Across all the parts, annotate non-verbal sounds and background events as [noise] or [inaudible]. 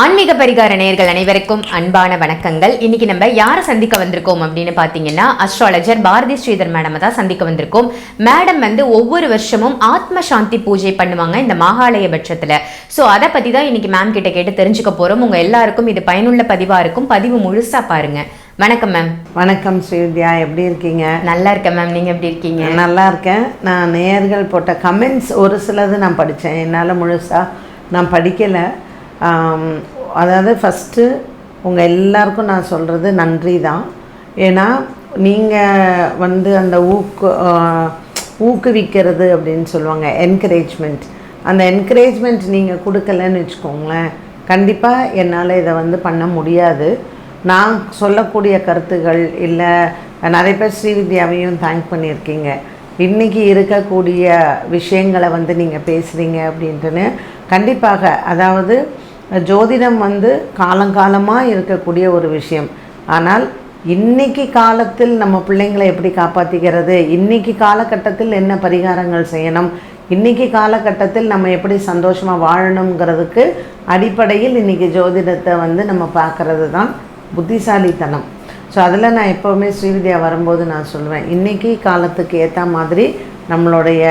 ஆன்மீக பரிகார நேயர்கள் அனைவருக்கும் அன்பான வணக்கங்கள். இன்னைக்கு நம்ம யாரை சந்திக்க வந்திருக்கோம் அப்படின்னு பார்த்தீங்கன்னா அஸ்ட்ராலஜர் பாரதி ஸ்ரீதர் மேடம் தான் சந்திக்க வந்திருக்கோம். மேடம் வந்து ஒவ்வொரு வருஷமும் ஆத்ம சாந்தி பூஜை பண்ணுவாங்க இந்த மகாலய பட்சத்தில். ஸோ அதை பற்றி தான் இன்னைக்கு மேம் கிட்ட கேட்டு தெரிஞ்சுக்க போகிறோம் உங்கள் எல்லாருக்கும் இது பயனுள்ள பதிவாக இருக்கும். பதிவு முழுசாக பாருங்க. வணக்கம் மேம் வணக்கம் ஸ்ரீவித்யா. எப்படி இருக்கீங்க? நல்லா இருக்கேன் மேம் நீங்கள் எப்படி இருக்கீங்க? நல்லா இருக்கேன். நான் நேயர்கள் போட்ட கமெண்ட்ஸ் ஒரு சிலது நான் படித்தேன் என்னால் முழுசாக நான் படிக்கலை. அதாவது ஃபஸ்ட்டு உங்கள் எல்லாருக்கும் நான் சொல்கிறது நன்றி தான். ஏன்னா நீங்கள் வந்து அந்த ஊக்கு ஊக்குவிக்கிறது அப்படின்னு சொல்லுவாங்க என்கரேஜ்மெண்ட் அந்த என்கரேஜ்மெண்ட் நீங்கள் கொடுக்கலன்னு வச்சுக்கோங்களேன் கண்டிப்பாக என்னால் இதை வந்து பண்ண முடியாது. நான் சொல்லக்கூடிய கருத்துகள் இல்லை நிறைய பேர் ஸ்ரீவித்யாவையும் தேங்க் பண்ணியிருக்கீங்க. இன்றைக்கி இருக்கக்கூடிய விஷயங்களை வந்து நீங்கள் பேசுகிறீங்க அப்படின்ட்டுன்னு கண்டிப்பாக அதாவது ஜோதிடம் வந்து காலங்காலமாக இருக்கக்கூடிய ஒரு விஷயம். ஆனால் இன்னைக்கு காலத்தில் நம்ம பிள்ளைங்களை எப்படி காப்பாற்றிக்கிறது இன்னைக்கு காலகட்டத்தில் என்ன பரிகாரங்கள் செய்யணும்? இன்னைக்கு காலகட்டத்தில் நம்ம எப்படி சந்தோஷமாக வாழணுங்கிறதுக்கு அடிப்படையில் இன்றைக்கி ஜோதிடத்தை வந்து நம்ம பார்க்குறது தான் புத்திசாலித்தனம். ஸோ அதில் நான் எப்போவுமே ஸ்ரீவித்யா வரும்போது நான் சொல்லுவேன் இன்றைக்கி காலத்துக்கு ஏற்ற மாதிரி நம்மளுடைய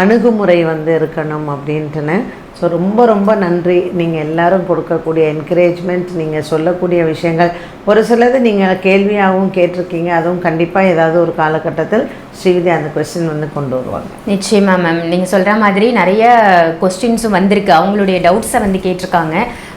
அணுகுமுறை வந்து இருக்கணும் அப்படின்ட்டுன்னு. ஸோ ரொம்ப ரொம்ப நன்றி. நீங்கள் எல்லாரும் கொடுக்கக்கூடிய என்கரேஜ்மெண்ட் நீங்கள் சொல்லக்கூடிய விஷயங்கள். ஒரு சிலது நீங்கள் கேள்வியாகவும் கேட்டிருக்கீங்க. அதுவும் கண்டிப்பாக ஏதாவது ஒரு காலகட்டத்தில் ஸ்ரீவித்யா அந்த கொஸ்டின் வந்து கொண்டு வருவாங்க. நிச்சயமா மேம் நீங்க சொல்ற மாதிரி நிறைய கொஸ்டின்ஸும் வந்திருக்கு. அவங்களுடைய டவுட்ஸை வந்து கேட்டிருக்காங்க.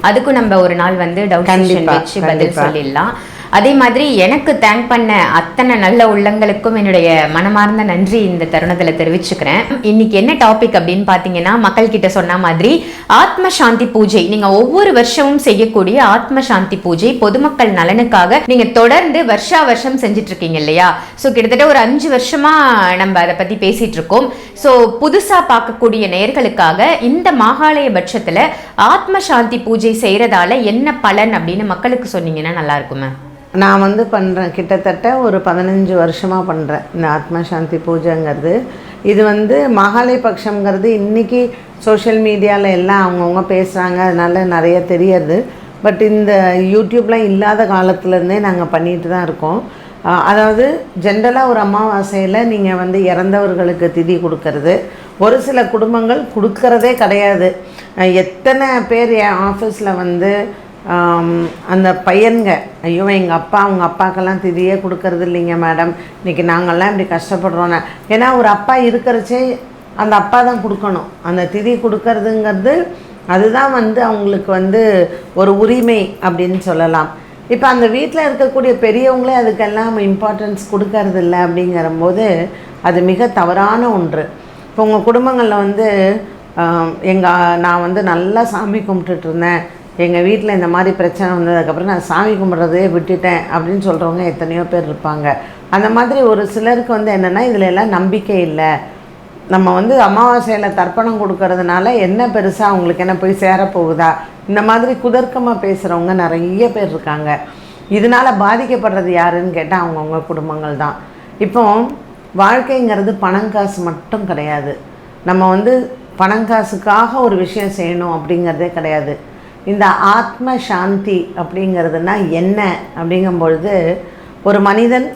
அதுக்கும் நம்ம ஒரு நாள் வந்து டவுட் வச்சு பதில். சொல்லிடலாம். அதே மாதிரி எனக்கு தேங்க் பண்ண அத்தனை நல்ல உள்ளங்களுக்கும் என்னுடைய மனமார்ந்த நன்றி இந்த தருணத்தில் தெரிவிச்சுக்கிறேன். இன்னைக்கு என்ன டாபிக் அப்படின்னு பார்த்தீங்கன்னா மக்கள் கிட்ட சொன்ன மாதிரி ஆத்ம சாந்தி பூஜை. நீங்க ஒவ்வொரு வருஷமும் செய்யக்கூடிய ஆத்ம சாந்தி பூஜை பொதுமக்கள் நலனுக்காக நீங்க தொடர்ந்து வருஷா வருஷம் செஞ்சுட்டு இருக்கீங்க இல்லையா? ஸோ கிட்டத்தட்ட ஒரு அஞ்சு வருஷமா நம்ம அதை பத்தி பேசிட்டு இருக்கோம் ஸோ புதுசா பார்க்கக்கூடிய நேயர்களுக்காக இந்த மாகாலய பட்சத்துல ஆத்ம சாந்தி பூஜை செய்யறதால என்ன பலன் அப்படின்னு மக்களுக்கு சொன்னீங்கன்னா நல்லா இருக்குமே நான் வந்து பண்ணுறேன் கிட்டத்தட்ட ஒரு பதினஞ்சு வருஷமாக பண்ணுறேன் இந்த ஆத்ம சாந்தி பூஜைங்கிறது. இது வந்து மகாலய பட்சம்ங்கிறது இன்றைக்கி சோஷியல் மீடியாவில் எல்லாம் அவங்கவுங்க பேசுகிறாங்க அதனால நிறைய தெரியாது. பட் இந்த யூடியூப்லாம் இல்லாத காலத்துலேருந்தே நாங்கள் பண்ணிட்டு தான் இருக்கோம். அதாவது ஜென்ரலாக ஒரு அமாவாசையில் நீங்கள் வந்து இறந்தவர்களுக்கு திதி கொடுக்கறது. ஒரு சில குடும்பங்கள் கொடுக்கறதே கிடையாது. எத்தனை பேர் என் ஆஃபீஸில் வந்து அந்த பையன்க ஐயோ எங்கள் அப்பா அவங்க அப்பாக்கெல்லாம் திதியே கொடுக்கறது இல்லைங்க மேடம். இன்றைக்கி நாங்கள்லாம் இப்படி கஷ்டப்படுறோன்னு ஏன்னா ஒரு அப்பா இருக்கிறச்சே அந்த அப்பா தான் கொடுக்கணும். அந்த திதி கொடுக்கறதுங்கிறது அதுதான் வந்து அவங்களுக்கு வந்து ஒரு உரிமை அப்படின்னு சொல்லலாம். இப்போ அந்த வீட்டில் இருக்கக்கூடிய பெரியவங்களே அதுக்கெல்லாம் இம்பார்ட்டன்ஸ் கொடுக்கறது இல்லை அப்படிங்கிறம்போது அது மிக தவறான ஒன்று. இப்போ உங்கள் குடும்பங்களில் வந்து எங்கள் நான் வந்து நல்லா சாமி கும்பிட்டுட்டு இருந்தேன். எங்கள் வீட்டில் இந்த மாதிரி பிரச்சனை வந்ததுக்கப்புறம் நான் சாமி கும்பிட்றதே விட்டுட்டேன் அப்படின்னு சொல்கிறவங்க எத்தனையோ பேர் இருப்பாங்க. அந்த மாதிரி ஒரு சிலருக்கு வந்து என்னென்னா இதில் எல்லாம் நம்பிக்கை இல்லை. நம்ம வந்து அமாவாசையில் தர்ப்பணம் கொடுக்கறதுனால என்ன பெருசாக அவங்களுக்கு என்ன போய் சேரப்போகுதா இந்த மாதிரி குதர்க்கமாக பேசுகிறவங்க நிறைய பேர் இருக்காங்க. இதனால் பாதிக்கப்படுறது யாருன்னு கேட்டால் அவங்கவுங்க குடும்பங்கள் தான். இப்போ வாழ்க்கைங்கிறது பணம் காசு மட்டும் கிடையாது. நம்ம வந்து பணம் காசுக்காக ஒரு விஷயம் செய்யணும் அப்படிங்கிறதே கிடையாது. இந்த ஆத்ம சாந்தி அப்படிங்கிறதுனா என்ன அப்படிங்கும்பொழுது ஒரு மனிதன்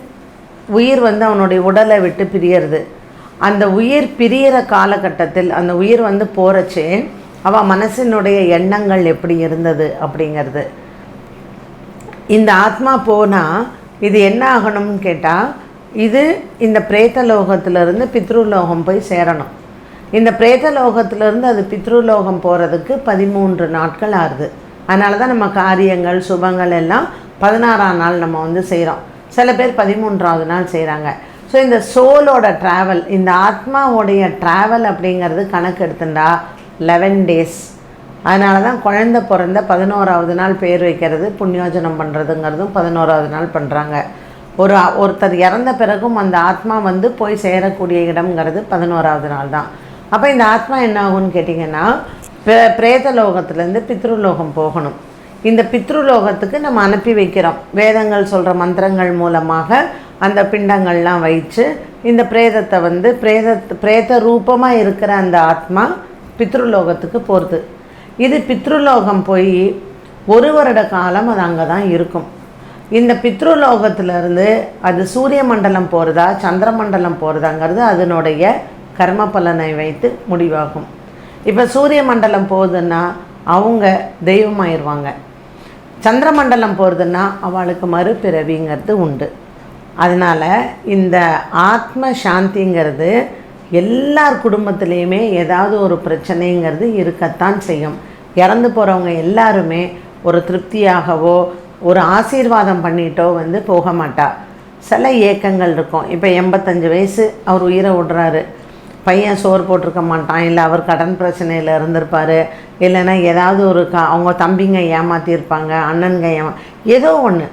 உயிர் வந்து அவனுடைய உடலை விட்டு பிரியறது. அந்த உயிர் பிரியற காலகட்டத்தில் அந்த உயிர் வந்து போகிறச்சு அவன் மனசினுடைய எண்ணங்கள் எப்படி இருந்தது அப்படிங்கிறது. இந்த ஆத்மா போனால் இது என்ன ஆகணும்னு கேட்டால் இது இந்த பிரேத்தலோகத்திலிருந்து பித்ருலோகம் போய் சேரணும். இந்த பிரேத்தலோகத்திலிருந்து அது பித்ருலோகம் போகிறதுக்கு பதிமூன்று நாட்கள் ஆகுது. அதனால தான் நம்ம காரியங்கள் சுபங்கள் எல்லாம் பதினாறாம் நாள் நம்ம வந்து செய்கிறோம் சில பேர் பதிமூன்றாவது நாள் செய்கிறாங்க ஸோ இந்த சோலோட ட்ராவல் இந்த ஆத்மாவோடைய ட்ராவல் அப்படிங்கிறது கணக்கு எடுத்துட்டா லெவன் டேஸ் அதனால தான் குழந்த பிறந்த பதினோராவது நாள் பேர் வைக்கிறது புண்ணியோஜனம் பண்ணுறதுங்கிறதும் பதினோராவது நாள் பண்ணுறாங்க ஒரு ஒருத்தர் இறந்த பிறகும் அந்த ஆத்மா வந்து போய் சேரக்கூடிய இடம்ங்கிறது பதினோராவது நாள் தான் அப்போ இந்த ஆத்மா என்ன ஆகும்னு கேட்டிங்கன்னா பிரேத லோகத்துலேருந்து பித்ருலோகம் போகணும். இந்த பித்ருலோகத்துக்கு நம்ம அனுப்பி வைக்கிறோம். வேதங்கள் சொல்கிற மந்திரங்கள் மூலமாக அந்த பிண்டங்கள்லாம் வைச்சு இந்த பிரேதத்தை வந்து பிரேத பிரேத ரூபமாக இருக்கிற அந்த ஆத்மா பித்ருலோகத்துக்கு போகிறது இது பித்ருலோகம் போய் ஒரு வருட காலம் அது அங்கே தான் இருக்கும். இந்த பித்ருலோகத்திலேருந்து அது சூரிய மண்டலம் போகிறதா சந்திர மண்டலம் போகிறதாங்கிறது அதனுடைய கர்ம பலனை வைத்து முடிவாகும். இப்போ சூரிய மண்டலம் போகுதுன்னா அவங்க தெய்வமாயிருவாங்க. சந்திரமண்டலம் போகிறதுன்னா அவளுக்கு மறுபிறவிங்கிறது உண்டு. அதனால் இந்த ஆத்ம சாந்திங்கிறது எல்லார் குடும்பத்துலேயுமே ஏதாவது ஒரு பிரச்சனைங்கிறது இருக்கத்தான் செய்யும். இறந்து போகிறவங்க எல்லாருமே ஒரு திருப்தியாகவோ ஒரு ஆசீர்வாதம் பண்ணிட்டோ வந்து போக மாட்டா சில ஏக்கங்கள் இருக்கும். இப்போ எண்பத்தஞ்சு வயசு அவர் உயிரை விடுறாரு. பையன் சோறு போட்டிருக்க மாட்டான் இல்லை அவர் கடன் பிரச்சனையில் இருந்திருப்பார் இல்லைன்னா ஏதாவது ஒரு க அவங்க தம்பிங்க ஏமாற்றிருப்பாங்க அண்ணனுங்க ஏமா ஏதோ ஒன்று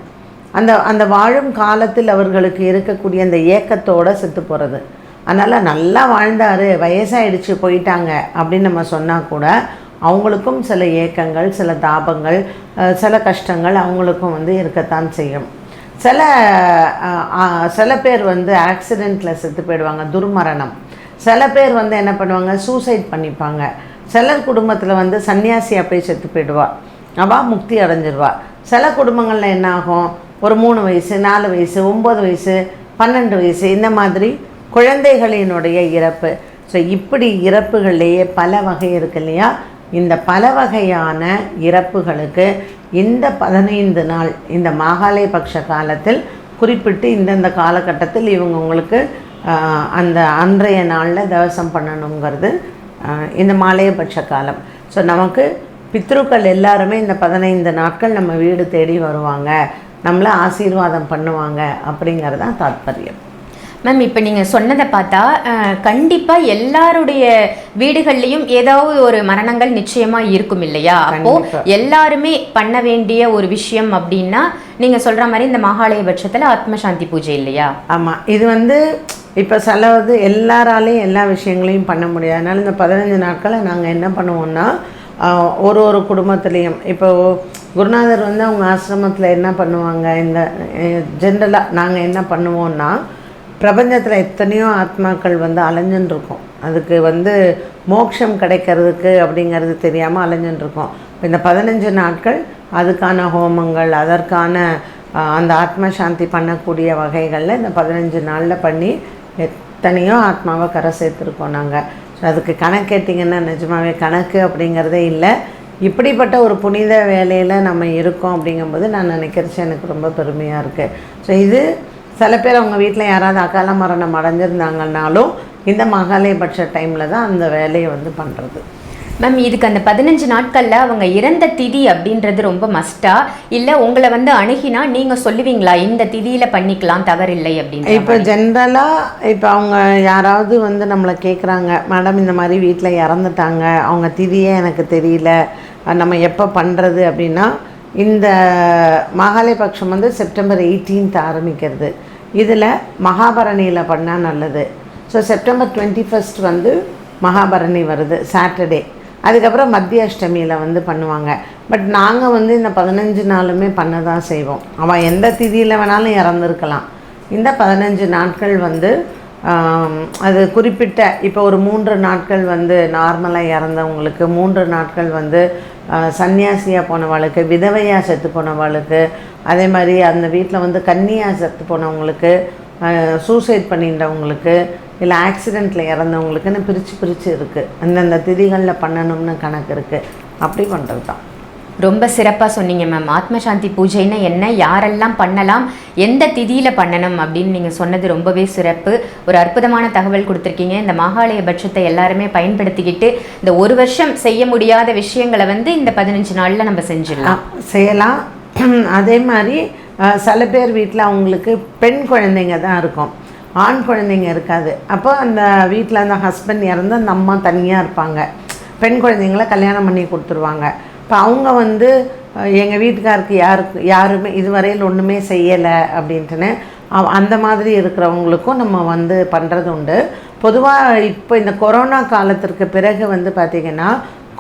அந்த அந்த வாழும் காலத்தில் அவர்களுக்கு இருக்கக்கூடிய அந்த ஏக்கத்தோடு செத்து போகிறது அதனால் நல்லா வாழ்ந்தார் வயசாயிடுச்சு போயிட்டாங்க அப்படின்னு நம்ம சொன்னால் கூட அவங்களுக்கும் சில ஏக்கங்கள் சில தாபங்கள் சில கஷ்டங்கள் அவங்களுக்கும் வந்து இருக்கத்தான் செய்யும். சில சில பேர் வந்து ஆக்சிடெண்ட்டில் செத்து போயிடுவாங்க துர்மரணம். சில பேர் வந்து என்ன பண்ணுவாங்க சூசைட் பண்ணிப்பாங்க. சிலர் குடும்பத்தில் வந்து சன்னியாசியாக போய் செத்து போயிடுவா. அவள் முக்தி அடைஞ்சிருவா. சில குடும்பங்களில் என்ன ஆகும்? ஒரு மூணு வயசு நாலு வயசு ஒம்பது வயசு பன்னெண்டு வயசு இந்த மாதிரி குழந்தைகளினுடைய இறப்பு. ஸோ இப்படி இறப்புகள்லேயே பல வகை இருக்கு இல்லையா? இந்த பல வகையான இறப்புகளுக்கு இந்த பதினைந்து நாள் இந்த மாகாலய பட்ச காலத்தில் குறிப்பிட்டு இந்தந்த காலகட்டத்தில் இவங்க உங்களுக்கு அந்த அன்றைய நாளில் தவசம் பண்ணணுங்கிறது இந்த மாலையபட்ச காலம். ஸோ நமக்கு பித்ருக்கள் எல்லாருமே இந்த பதினைந்து நாட்கள் நம்ம வீடு தேடி வருவாங்க. நம்மளை ஆசீர்வாதம் பண்ணுவாங்க அப்படிங்கிறது தான் தாத்பரியம். மேம் இப்போ நீங்கள் சொன்னதை பார்த்தா அஹ், கண்டிப்பா எல்லாருடைய வீடுகள்லையும் ஏதாவது ஒரு மரணங்கள் நிச்சயமா இருக்கும் இல்லையா? அப்போ கண்டிப்பா. எல்லாருமே பண்ண வேண்டிய ஒரு விஷயம் அப்படின்னா நீங்க சொல்ற மாதிரி இந்த மகாலய பட்சத்துல ஆத்மசாந்தி பூஜை இல்லையா? ஆமாம் இது வந்து இப்போ சிலவது எல்லாராலையும் எல்லா விஷயங்களையும் பண்ண முடியாது. அதனால் இந்த பதினஞ்சு நாட்களை நாங்கள் என்ன பண்ணுவோம்னா ஒரு ஒரு குடும்பத்துலேயும் இப்போ குருநாதர் வந்து அவங்க ஆசிரமத்தில் என்ன பண்ணுவாங்க இந்த ஜென்ரலாக நாங்கள் என்ன பண்ணுவோம்னா பிரபஞ்சத்தில் எத்தனையோ ஆத்மாக்கள் வந்து அலைஞ்சுன்னு அதுக்கு வந்து மோட்சம் கிடைக்கிறதுக்கு அப்படிங்கிறது தெரியாமல் அலைஞ்சுன்னு இந்த பதினஞ்சு நாட்கள் அதுக்கான ஹோமங்கள் அதற்கான அந்த ஆத்ம சாந்தி பண்ணக்கூடிய வகைகளில் இந்த பதினஞ்சு நாளில் பண்ணி எத்தனையோ ஆத்மாவை கரை சேர்த்துருக்கோம் நாங்கள் ஸோ அதுக்கு கணக்கு கேட்டிங்கன்னா நிஜமாவே கணக்கு அப்படிங்கிறதே இல்லை. இப்படிப்பட்ட ஒரு புனித வேலையில் நம்ம இருக்கோம் அப்படிங்கும்போது நான் நினைக்கிறச்சு எனக்கு ரொம்ப பெருமையாக இருக்குது ஸோ இது சில பேர் அவங்க வீட்டில் யாராவது அகால மரணம் அடைஞ்சிருந்தாங்கன்னாலும் இந்த மகாலயபட்ச டைமில் தான் அந்த வேலையை வந்து பண்ணுறது மேம் இதுக்கு அந்த பதினஞ்சு நாட்கள்ல அவங்க இறந்த திதி அப்படின்றது ரொம்ப மஸ்டா இல்ல உங்களை வந்து அணுகினா நீங்க சொல்லுவீங்களா இந்த திதியில பண்ணிக்கலாம் தவறில்லை அப்படின்னு இப்போ ஜென்ரலாக இப்போ அவங்க யாராவது வந்து நம்மளை கேட்குறாங்க மேடம் இந்த மாதிரி வீட்டில் இறந்துட்டாங்க அவங்க திதியே எனக்கு தெரியல நம்ம எப்போ பண்ணுறது அப்படின்னா இந்த மகாலய பட்சம் வந்து செப்டம்பர் 18th ஆரம்பிக்கிறது. இதில் மகாபரணியில் பண்ணால் நல்லது. ஸோ செப்டம்பர் டுவெண்ட்டி ஃபஸ்ட் வந்து மகாபரணி வருது சாட்டர்டே அதுக்கப்புறம் மத்திய அஷ்டமியில் வந்து பண்ணுவாங்க. பட் நாங்கள் வந்து இந்த பதினஞ்சு நாளுமே பண்ண தான் செய்வோம். அவன் எந்த திதியில் வேணாலும் இறந்துருக்கலாம். இந்த பதினஞ்சு நாட்கள் வந்து அது குறிப்பிட்ட இப்போ ஒரு மூன்று நாட்கள் வந்து நார்மலாக இறந்தவங்களுக்கு மூன்று நாட்கள் வந்து சன்னியாசியாக போனவளுக்கு விதவையாக செத்து போனவளுக்கு அதே மாதிரி அந்த வீட்டில் வந்து கன்னியாக செத்து போனவங்களுக்கு சூசைட் பண்ணிட்டவங்களுக்கு இல்லை ஆக்சிடெண்ட்டில் இறந்தவங்களுக்குன்னு பிரித்து பிரித்து இருக்குது அந்தந்த திதிகளில் பண்ணணும்னு கணக்கு இருக்குது அப்படி பண்ணுறது தான் ரொம்ப சிறப்பா சொன்னீங்க மேம் ஆத்மசாந்தி பூஜைன்னா என்ன? யாரெல்லாம் பண்ணலாம்? எந்த திதியில பண்ணணும் அப்படின்னு நீங்க சொன்னது ரொம்பவே சிறப்பு. ஒரு அற்புதமான தகவல் கொடுத்துருக்கீங்க. இந்த மகாலய பட்சத்தை எல்லாருமே பயன்படுத்திக்கிட்டு இந்த ஒரு வருஷம் செய்ய முடியாத விஷயங்களை வந்து இந்த பதினஞ்சு நாள்ல நம்ம செஞ்சிடலாம். செய்யலாம். [clears throat] அதே மாதிரி சில பேர் வீட்டில் அவங்களுக்கு பெண் குழந்தைங்க தான் இருக்கும். ஆண் குழந்தைங்க இருக்காது. அப்போ அந்த வீட்டில் அந்த ஹஸ்பண்ட் இறந்து அந்த அம்மா தனியாக இருப்பாங்க. பெண் குழந்தைங்கள கல்யாணம் பண்ணி கொடுத்துருவாங்க. இப்போ அவங்க வந்து எங்கள் வீட்டுக்காருக்கு யாருக்கு யாருமே இதுவரையில் ஒன்றுமே செய்யலை அப்படின்ட்டுன்னு அந்த மாதிரி இருக்கிறவங்களுக்கும் நம்ம வந்து பண்ணுறது உண்டு. பொதுவாக இப்போ இந்த கொரோனா காலத்திற்கு பிறகு வந்து பார்த்திங்கன்னா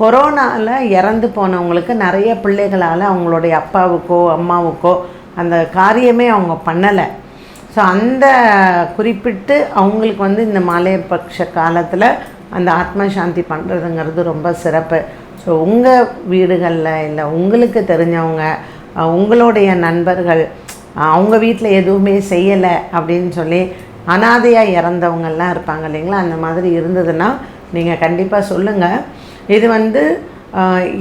கொரோனாவில் இறந்து போனவங்களுக்கு நிறைய பிள்ளைகளால் அவங்களுடைய அப்பாவுக்கோ அம்மாவுக்கோ அந்த காரியமே அவங்க பண்ணலை. ஸோ அந்த குறிப்பிட்டு அவங்களுக்கு வந்து இந்த மாலையபட்ச காலத்தில் அந்த ஆத்ம சாந்தி பண்ணுறதுங்கிறது ரொம்ப சிறப்பு. ஸோ உங்கள் வீடுகளில் இல்லை உங்களுக்கு தெரிஞ்சவங்க உங்களுடைய நண்பர்கள் அவங்க வீட்டில் எதுவுமே செய்யலை அப்படின்னு சொல்லி அனாதையாக இறந்தவங்கெல்லாம் இருப்பாங்க இல்லைங்களா? அந்த மாதிரி இருந்ததுன்னா நீங்கள் கண்டிப்பாக சொல்லுங்கள் இது வந்து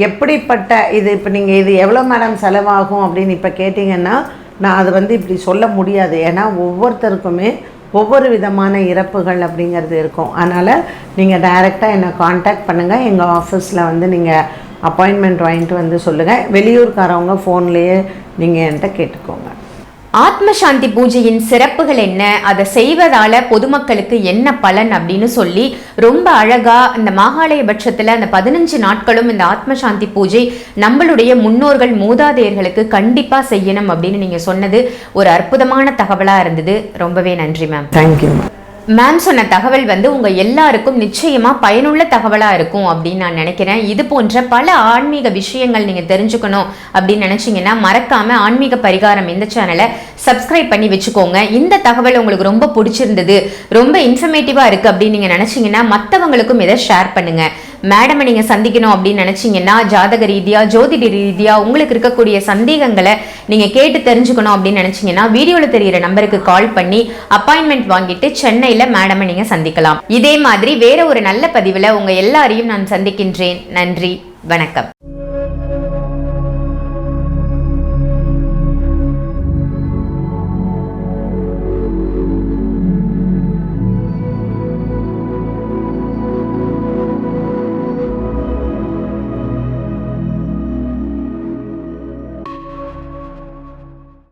எப்படிப்பட்ட இது இப்போ நீங்கள் இது எவ்வளோ மேடம் செலவாகும் அப்படின்னு இப்போ கேட்டிங்கன்னா நான் அது வந்து இப்படி சொல்ல முடியாது. ஏன்னா ஒவ்வொருத்தருக்குமே ஒவ்வொரு விதமான இறப்புகள் அப்படிங்கிறது இருக்கும். அதனால் நீங்கள் டைரெக்டாக என்னை காண்டாக்ட் பண்ணுங்கள் எங்கள் ஆஃபீஸில் வந்து நீங்கள் அப்பாயின்மெண்ட் வாங்கிட்டு வந்து சொல்லுங்கள் வெளியூர்காரவங்க ஃபோன்லேயே நீங்கள் என்கிட்ட கேட்டுக்கோங்க. ஆத்ம சாந்தி பூஜையின் சிறப்புகள் என்ன? அதை செய்வதால பொதுமக்களுக்கு என்ன பலன் அப்படின்னு சொல்லி ரொம்ப அழகா இந்த மாகாளய பட்சத்துல அந்த பதினஞ்சு நாட்களும் இந்த ஆத்ம சாந்தி பூஜை நம்மளுடைய முன்னோர்கள் மூதாதையர்களுக்கு கண்டிப்பா செய்யணும் அப்படின்னு நீங்க சொன்னது ஒரு அற்புதமான தகவலா இருந்தது. ரொம்பவே நன்றி மேம் தேங்க்யூ மேம் மேம் சொன்ன தகவல் வந்து உங்க எல்லாருக்கும் நிச்சயமா பயனுள்ள தகவலா இருக்கும் அப்படின்னு நான் நினைக்கிறேன். இது போன்ற பல ஆன்மீக விஷயங்கள் நீங்க தெரிஞ்சுக்கணும் அப்படின்னு நினைச்சீங்கன்னா மறக்காம ஆன்மீக பரிகாரம் இந்த சேனலை சப்ஸ்கிரைப் பண்ணி வச்சுக்கோங்க. இந்த தகவல் உங்களுக்கு ரொம்ப பிடிச்சிருந்தது ரொம்ப இன்ஃபர்மேட்டிவா இருக்கு அப்படின்னு நீங்க நினைச்சீங்கன்னா மற்றவங்களுக்கும் இதை ஷேர் பண்ணுங்க. மேடமை நீங்கள் சந்திக்கணும் அப்படின்னு நினச்சிங்கன்னா ஜாதக ரீதியாக ஜோதிட ரீதியாக உங்களுக்கு இருக்கக்கூடிய சந்தேகங்களை நீங்கள் கேட்டு தெரிஞ்சுக்கணும் அப்படின்னு நினச்சிங்கன்னா வீடியோவில் தெரியிற நம்பருக்கு கால் பண்ணி அப்பாயின்மெண்ட் வாங்கிட்டு சென்னையில் மேடமை நீங்கள் சந்திக்கலாம். இதே மாதிரி வேற ஒரு நல்ல பதிவில் உங்கள் எல்லாரையும் நான் சந்திக்கின்றேன். நன்றி வணக்கம்.